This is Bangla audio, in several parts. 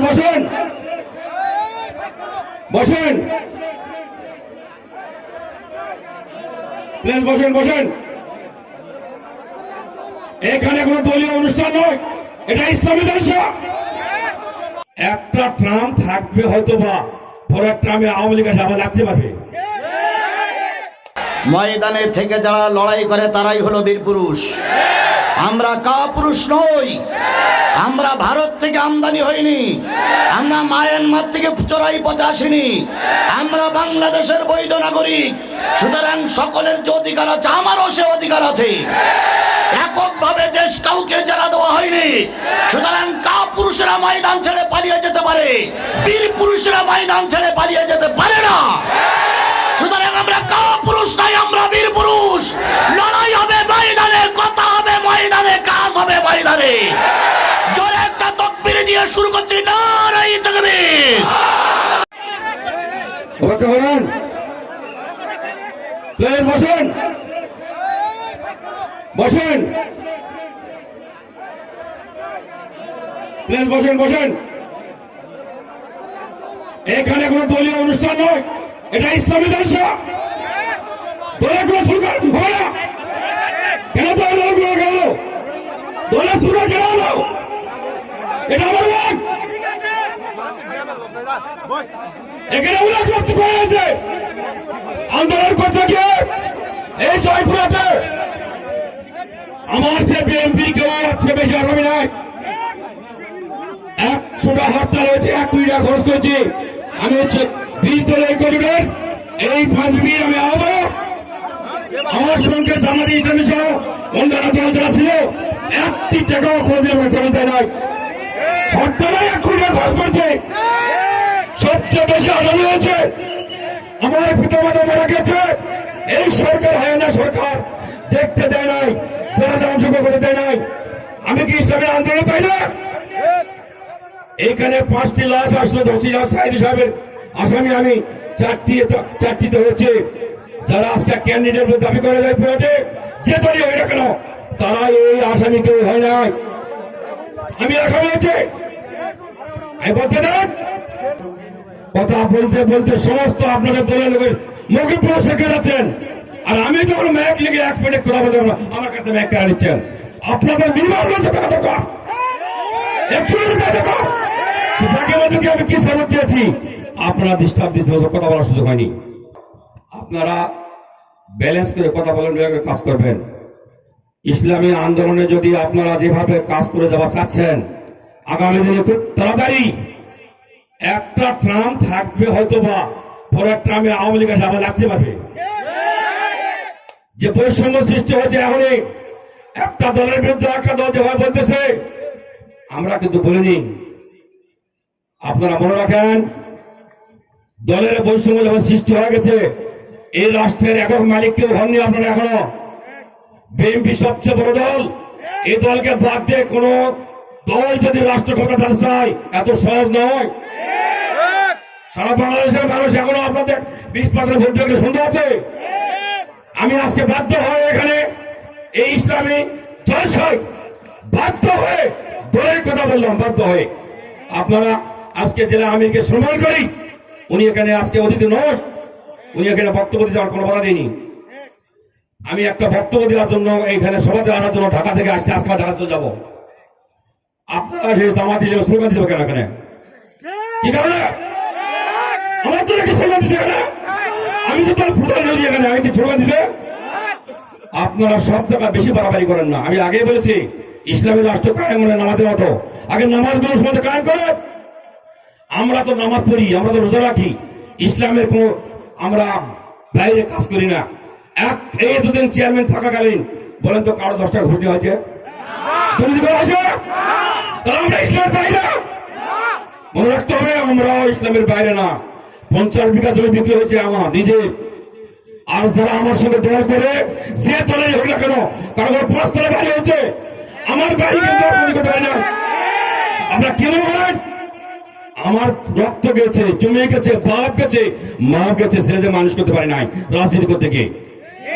বসেন। বসেন। প্লেন বসেন বসেন। এখানে কোনো দলীয় অনুষ্ঠান নয়। এটা ইসলামী দেশ একটা ট্রাম থাকবে হয়তো বা ময়দানে থেকে যারা লড়াই করে তারাই হলো বীর পুরুষ। আমরা কা পুরুষ নই। আমরা ভারত থেকে আমদানি হইনি আমরা মায়ানমার থেকে চোরাই পথে আসিনি। আমরা বাংলাদেশের বৈধ নাগরিক। সুতরাং সকলের যে অধিকার আছে, আমারও সে অধিকার আছে। এককভাবে দেশ কাউকে যারা দেওয়া হয়নি। সুতরাং কা পুরুষেরা ময়দান ছেড়ে পালিয়ে যেতে পারে। বীর পুরুষেরা ময়দান ছেড়ে পালিয়ে যেতে পারে না। সুতরাং আমরা কা পুরুষ নাই, আমরা বীর পুরুষ। লড়াই হবে ময়দানে, কথা হবে ময়দানে, কাজ হবে ময়দানে। দিয়ে শুরু করছি বসেন। বসেন। প্লেন বসেন বসেন। এখানে কোনো দলীয় অনুষ্ঠান নয়। এটা ইসলামী দেশ দলে কোনো সুরকার হবে না। কেন দলে দলগুলো গেল? দলে সুরকার কেন এটা আন্দোলন করতে গিয়ে এই জয়পুরাতে আমার যে বিএনপি কেউ আছে বেশি আগামী নাই একশোটা হরতাল হয়েছে, এক কোটি টাকা খরচ করেছি। আমি হচ্ছে বিশ দলের করিবেন এই পাঁচবি আমি আহ্বায়ক। আমার সঙ্গে জামাতি ইসলামী সহ অন্যান্য দল যারা ছিল, একটি টাকাও খরচ দেয় নাই হরতালে এক কোটি করছে। সবচেয়ে বেশি আসামি হয়েছে। আমার পিতা মাতা মারা গেছে। এই সরকার হয় না সরকার। দেখতে দেয় নাই। যারা অংশগ্রহণ করতে দেয় নাই। আমি কি আন্দোলন পাই না? এখানে পাঁচটি লাশ আসলো জসিরাজ সাইদি সাহেবের। আসামি আমি। চারটি চারটিতে হচ্ছে যারা আজকে ক্যান্ডিডেট দাবি করে যায় যে দলই হয় না কেন তারা এই আসামি কেউ হয় নাই। আমি আসামি আমি বলতে কথা বলতে বলতে সমস্ত আপনাদের দলের লোকের মুখে পুরো শেখে যাচ্ছেন। আর আমি যখন ম্যাক লিগে এক মিনিট পারব, আমার কাছে ম্যাক কেড়ে নিচ্ছেন। আপনাদের মিনিমাম লজ্জা থাকা দরকার একটু কি আমি কি সাপোর্ট দিয়েছি? আপনারা ডিস্টার্ব দিতে কথা বলার সুযোগ হয়নি। আপনারা ব্যালেন্স করে কথা বলেন কাজ করবেন। ইসলামী আন্দোলনে যদি আপনারা যেভাবে কাজ করে যাওয়া চাচ্ছেন, আগামী দিনে খুব তাড়াতাড়ি একটা ট্রাম থাকবে হয়তো বা পরের ট্রামে আওয়ামী লীগ এসে আবার লাগতে পারবে। যে বৈষম্য সৃষ্টি হয়েছে এখনই, একটা দলের বিরুদ্ধে একটা দল যেভাবে বলতেছে, আমরা কিন্তু বলিনি। আপনারা মনে রাখেন, দলের বৈষম্য যখন সৃষ্টি হয়ে গেছে, এই রাষ্ট্রের একক মালিক কেউ হননি আপনারা এখনও। বিএনপি সবচেয়ে বড় দল। এই দলকে বাদ দিয়ে কোন দল যদি রাষ্ট্র ক্ষমতা চায়, এত সহজ নয়। সারা বাংলাদেশের মানুষ এখনও আপনাদের বিশ পার্সেন্ট ভোট দিয়ে শুনতে আছে আমি আজকে বাধ্য হয়ে এখানে এই ইসলামী জলসায় বাধ্য হয়ে দলের কথা বললাম, বাধ্য হয়ে। আপনারা আজকে জেলা আমিরকে সম্মান করি। উনি এখানে আজকে অতিথি নয়। উনি এখানে বক্তব্য দিতে আমার কোনো বাধা দেয়নি। আমি একটা বক্তব্য দেওয়ার জন্য এইখানে সভাতে আনার জন্য ঢাকা থেকে আসছি, আজকে ঢাকা চলে যাব। আপনারা যে জামাতি যে স্লোগান কেন এখানে? কি কারণে? আমার তো স্লোগান দিচ্ছে এখানে। আমি তো ফুটাল এখানে, আমি কি স্লোগান দিছে? আপনারা সব জায়গা বেশি বাড়াবাড়ি করেন না। আমি আগেই বলেছি, ইসলামী রাষ্ট্র কায়েম মানে নামাজের মতো। আগে নামাজগুলো সমাজে কায়েম করে আমরা তো নামাজ পড়ি, আমরা তো রোজা রাখি। ইসলামের কোন আমরা বাইরে কাজ করি না। এক এই দুদিন চেয়ারম্যান থাকাকালীন, বলেন তো কারও দশ টাকা ঘুষনি হয়েছে? দুর্নীতি আমরা ইসলামের বাইরে। মনে রাখতে হবে আমরাও ইসলামের বাইরে না। পঞ্চাশ বিঘা জমি বিক্রি হয়েছে আমার নিজের আর যারা আমার সঙ্গে দল করে, যে দলের হোক না কেন কারও পাঁচ তলে বাড়ি হয়েছে। আমার বাড়ি কিন্তু আপনি করতে পারি না আপনারা কি মনে করেন? আমার রক্ত গেছে, জমে গেছে, বাপ গেছে, মা গেছে, ছেলেদের মানুষ করতে পারে নাই, রাজনীতি করতে গিয়ে।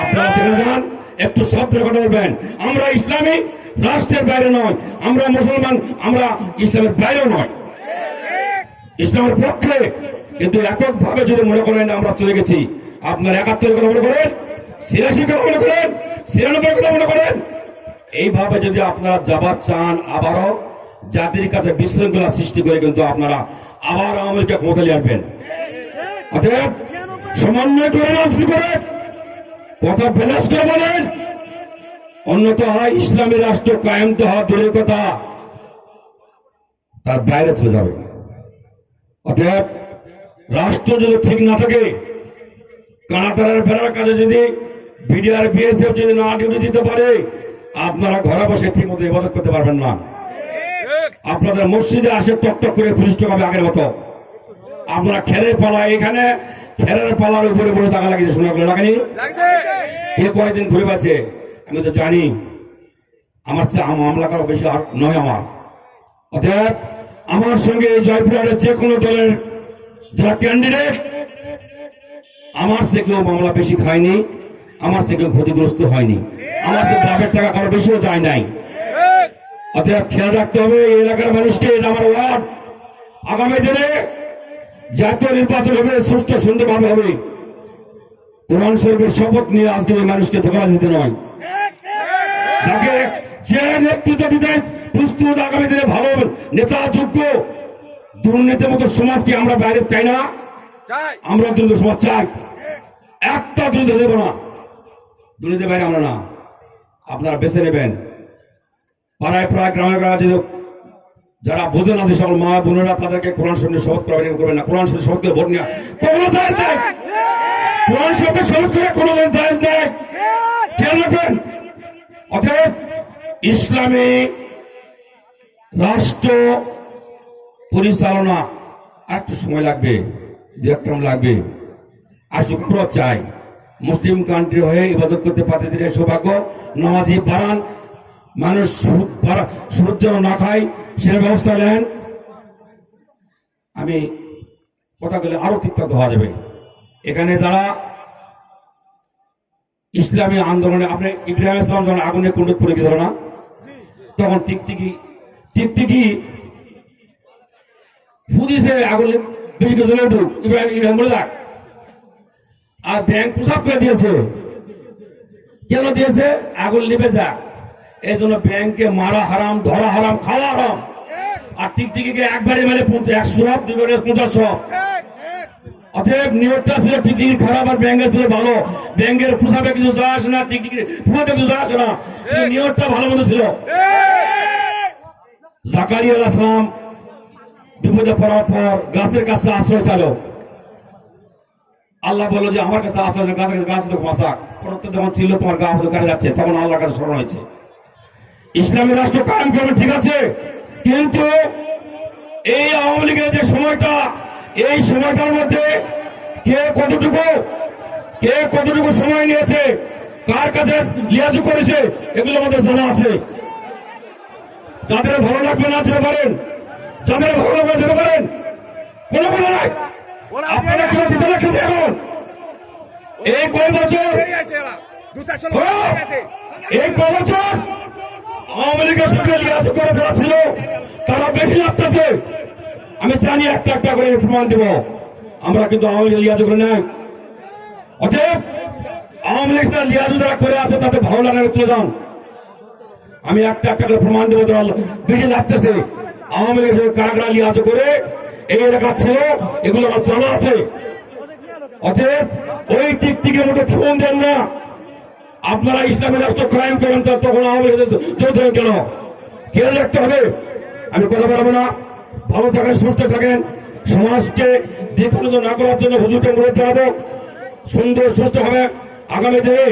আপনারা যেখানে যান একটু শব্দের কথা বলবেন। আমরা ইসলামী, রাষ্ট্রের বাইরে নয়। আমরা মুসলমান, আমরা ইসলামের বাইরেও নয়। ইসলামের পক্ষে। কিন্তু এককভাবে যদি মনে করেন আমরা চলে গেছি, আপনার একাত্তরের কথা মনে করেন, ছিয়াশির কথা মনে করেন ছিয়ানব্বই কথা মনে করেন, এইভাবে যদি আপনারা যাবার চান আবারও, জাতির কাছে বিশৃঙ্খলা সৃষ্টি করে কিন্তু আপনারা আবার আওয়ামীকে ক্ষমতা নিয়ে আসবেন। অতএব, সমন্বয় করে রাজনীতি করে কথা বেলাস করে বলেন? অন্যত হয় ইসলামী রাষ্ট্র কায়েম তো হওয়া দূরের কথা তার বাইরে চলে যাবে। অতএব রাষ্ট্র যদি ঠিক না থাকে, কানাতারের বেড়ার কাজে যদি বিডিআর, বিএসএফ যদি না ডিউটি দিতে পারে, আপনারা ঘরে বসে ঠিক মতো ইবাদত করতে পারবেন না। আপনাদের মসজিদে আসে টক করে পুলিশ হবে আগের মতো। আপনারা খেলে পালা এখানে খেরের পালার উপরে বসে টাকা লাগিয়েছে শোনা গেল লাগেনি কে কয়েকদিন ঘুরে পাচ্ছে আমি তো জানি। আমার মামলা করা বেশি আর নয় আমার। অর্থাৎ আমার সঙ্গে এই জয়পুরের যে কোনো দলের যারা ক্যান্ডিডেট আমার থেকে কেউ মামলা বেশি খায়নি আমার থেকে কেউ ক্ষতিগ্রস্ত হয়নি। আমার থেকে লাভের টাকা কারও বেশিও যায় নাই। অতএব খেয়াল রাখতে হবে এই এলাকার মানুষকে এটা আমার ওয়ার্ড। আগামী দিনে জাতীয় নির্বাচন হবে সুষ্ঠু সুন্দরভাবে হবে। কোরআন শরীফের শপথ নিয়ে আজকে মানুষকে ধোকা দিতে নয়। যাকে যে নেতৃত্ব দিতে প্রস্তুত আগামী দিনে ভালো নেতা যোগ্য দুর্নীতির মতো সমাজকে আমরা বাইরে চাই না। আমরা দুর্নীতি সমাজ চাই। একটা দুর্নীতি দেব না। দুর্নীতি বাইরে আমরা না। আপনারা বেছে নেবেন। পাড়ায় প্রায় গ্রামে গ্রামে যদি যারা বোঝেন আছে সকল মা বোনেরা তাদেরকে কোরআন শরীফে শপথ করাবেন করবেন না, কোরআন শরীফে শপথ করে ভোট নেওয়া। কোরআন শরীফে শপথ করে কোনো জায়েজ নেই। খেয়াল রাখবেন। অতএব ইসলামী রাষ্ট্র পরিচালনা একটু সময় লাগবে, দু লাগবে। আর আমরা চাই, মুসলিম কান্ট্রি হয়ে ইবাদত করতে পারতেছে সৌভাগ্য, নামাজি বাড়ান, মানুষ যেন না খায় সেটা ব্যবস্থা নেন। আমি কথা বলে আরও তিক্ত হওয়া যাবে এখানে যারা ইসলামী আন্দোলনে, আপনি ইব্রাহিম ইসলাম যখন আগুনে কুণ্ডত পড়ে গেছিল না, তখন টিকটিকি টিকটিকি ফুদিছে আগুন বেশি কিছু উঠুক ইব্রাহিম ইব্রাহিম বলে যাক আর ব্যাংক প্রসাব করে দিয়েছে। কেন দিয়েছে? আগুন নিভে যাক এই জন্য ব্যাংকে মারা হারাম, ধরা হারাম, খাওয়া হারাম। আর টিকটিকিকে একবারে মেরে একশো সব দুবারে পঞ্চাশ সব অতএব নিয়োগটা ছিল টিকটিকি খারাপ আর ব্যাংকের ছিল ভালো। ব্যাংকের পোশাকে কিছু যা আসে না টিকটিকি পুরোতে কিছু যা আসে না। নিয়োগটা ভালো মতো ছিল। জাকারিয়া আসলাম। বিপদে পড়ার পর গাছের কাছে আশ্রয় চালো আল্লাহ বলল যে, আমার কাছে আশ্রয় গাছের গাছ তো মাসাক পরত্ব যখন ছিল, তোমার গা হতে কাটে যাচ্ছে, তখন আল্লাহর কাছে স্মরণ হয়েছে। ইসলামী রাষ্ট্র কায়েম করবেন ঠিক আছে? কিন্তু এই আওয়ামী লীগের যে সময়টা এই সময়টার মধ্যে কে কতটুকু কে কতটুকু সময় নিয়েছে কার কাছে লিয়াজু করেছে এগুলো আমাদের জানা আছে। যাদের ভালো লাগবে না যেতে পারেন। যাদের ভালো লাগবে যেতে পারেন। কোনো কথা নাই। আপনারা কেউ দিতে রেখেছে এখন। এই কয় বছর? হ্যাঁ, এই কয় বছর? আওয়ামী লীগের সঙ্গে লিয়াজু করে যারা ছিল, তারা বেশি লাগতেছে। আমি জানি একটা একটা করে প্রমাণ দেব। আমরা কিন্তু আওয়ামী লীগ লিয়াজু করে নাই। অতএব, আওয়ামী লীগ লিয়াজু যারা করে আছে তাতে ভালো লাগে তুলে যান আমি একটা একটা করে প্রমাণ দেবো যারা বেশি লাগতেছে। আওয়ামী লীগের সঙ্গে কারা কারা লিয়াজু করে, এই এলাকা ছিল, এগুলো আমার জানা আছে। অতএব, ওই টিকটিকের মতো ফোন দেন না। আপনারা ইসলামী রাষ্ট্র ক্রাইম করেন, তার তখন আওয়ামী কেন? খেয়াল রাখতে হবে, আমি কথা বলব না। ভালো থাকেন, সুস্থ থাকেন। সমাজকে দ্বিতীয় না করার জন্য হুজুরকে অনুরোধ জানাব। সুন্দর, সুস্থ হবে। আগামী দিনে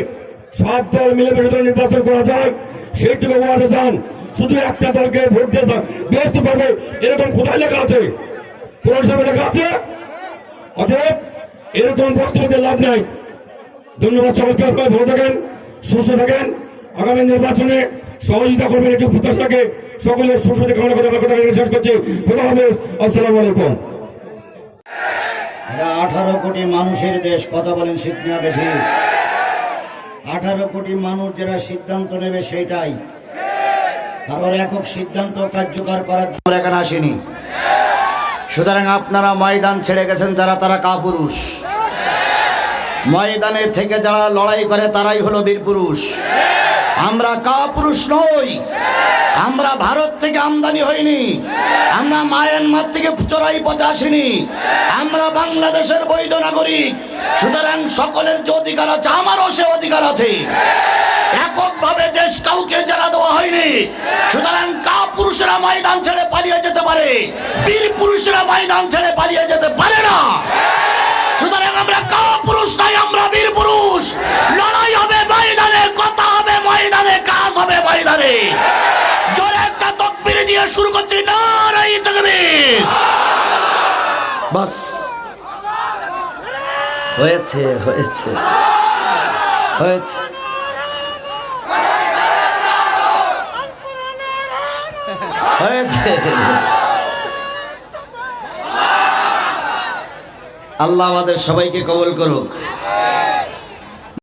সব দল মিলে মিশে নির্বাচন করা যায়, সেইটুকু ওয়াদে যান। শুধু একটা দলকে ভোট দিয়ে ব্যস্ত পাবে এরকম কোথায় লেখা আছে? কোরআন সাহেব লেখা আছে? অতএব এরকম বক্তব্য লাভ নাই। ধন্যবাদ সকলকে, আপনারা ভালো থাকেন। সুস্থ থাকেন। আগামী নির্বাচনে সহযোগিতা করবেন একটু প্রত্যাশাকে সকলের সুস্থতা কামনা করে আমার কথা শেষ করছি। আসসালামু আলাইকুম। আঠারো কোটি মানুষের দেশ, কথা বলেন না বেঠি। আঠারো কোটি মানুষ যারা সিদ্ধান্ত নেবে সেইটাই। কারোর একক সিদ্ধান্ত কার্যকর করার জন্য এখানে আসেনি। সুতরাং আপনারা ময়দান ছেড়ে গেছেন যারা, তারা কাপুরুষ। ময়দানে থেকে যারা লড়াই করে, তারাই হলো বীর পুরুষ। আমরা কা পুরুষ নই। আমরা ভারত থেকে আমদানি হইনি। আমরা মায়ানমার থেকে চোরাই পথে আসিনি। আমরা বাংলাদেশের বৈধ নাগরিক। সুতরাং সকলের যে অধিকার আছে, আমারও সে অধিকার আছে। এককভাবে দেশ কাউকে যারা দেওয়া হয়নি। সুতরাং কা পুরুষরা ময়দান ছেড়ে পালিয়ে যেতে পারে। বীর পুরুষেরা ময়দান ছেড়ে পালিয়ে যেতে পারে না। পুরুষ নাই, আমরা বীর পুরুষ। লড়াই হবে ময়দানে, কথা হবে ময়দানে, কাজ হবে ময়দানে। জোরে একটা তকবির দিয়ে শুরু করছি, নারাই তকবীর। বাস। হয়েছে হয়েছে। হয়েছে। হয়েছে। আল্লাহ আমাদের সবাইকে কবল করুক।